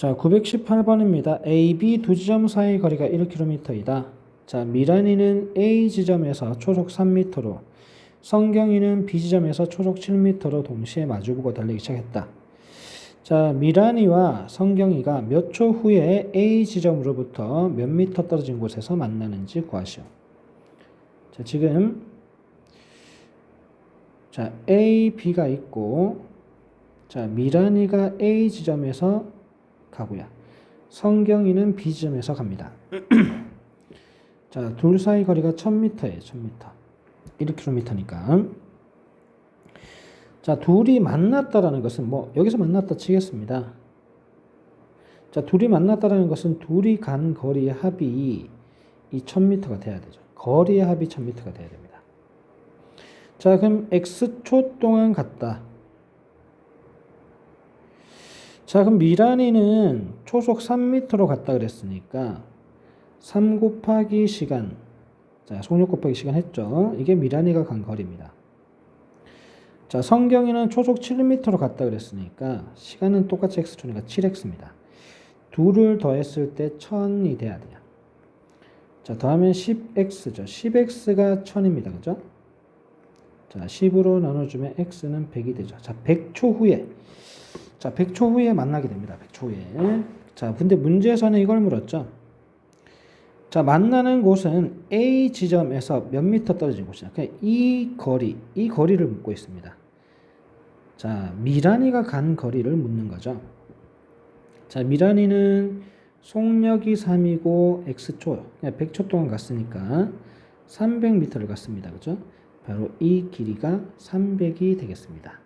자, 918번입니다. A, B 두 지점 사이 거리가 1km이다. 자, 미란이는 A 지점에서 초속 3m로, 성경이는 B 지점에서 초속 7m로 동시에 마주보고 달리기 시작했다. 자, 미란이와 성경이가 몇 초 후에 A 지점으로부터 몇 미터 떨어진 곳에서 만나는지 구하시오. 자, 지금 자, A, B가 있고 자, 미란이가 A 지점에서 가고요. 성경이는 B 지점에서 갑니다. 자, 둘 사이 거리가 1000m예요. 1000m. 1km니까. 자, 둘이 만났다라는 것은 뭐 여기서 만났다 치겠습니다. 자, 둘이 만났다라는 것은 둘이 간 거리의 합이 이 1000m가 돼야 되죠. 거리의 합이 1000m가 돼야 됩니다. 자, 그럼 x초 동안 갔다. 자, 그럼 미란이는 초속 3m로 갔다 그랬으니까 3 곱하기 시간. 자, 속력 곱하기 시간 했죠. 이게 미란이가 간 거리입니다. 자, 성경이는 초속 7m로 갔다 그랬으니까 시간은 똑같이 x초니까 7x입니다. 둘을 더했을 때 1000이 돼야 돼요. 자, 더하면 10x죠. 10x가 1000입니다. 그죠? 자, 10으로 나눠주면 x는 100이 되죠. 자, 100초 후에 자, 100초 후에 만나게 됩니다. 100초 후에. 자, 근데 문제에서는 이걸 물었죠. 자, 만나는 곳은 A 지점에서 몇 미터 떨어진 곳이냐. 그냥 이 거리, 이 거리를 묻고 있습니다. 자, 미란이가 간 거리를 묻는 거죠. 자, 미란이는 속력이 3이고 x초, 그냥 100초 동안 갔으니까 300m를 갔습니다. 그죠? 바로 이 길이가 300이 되겠습니다.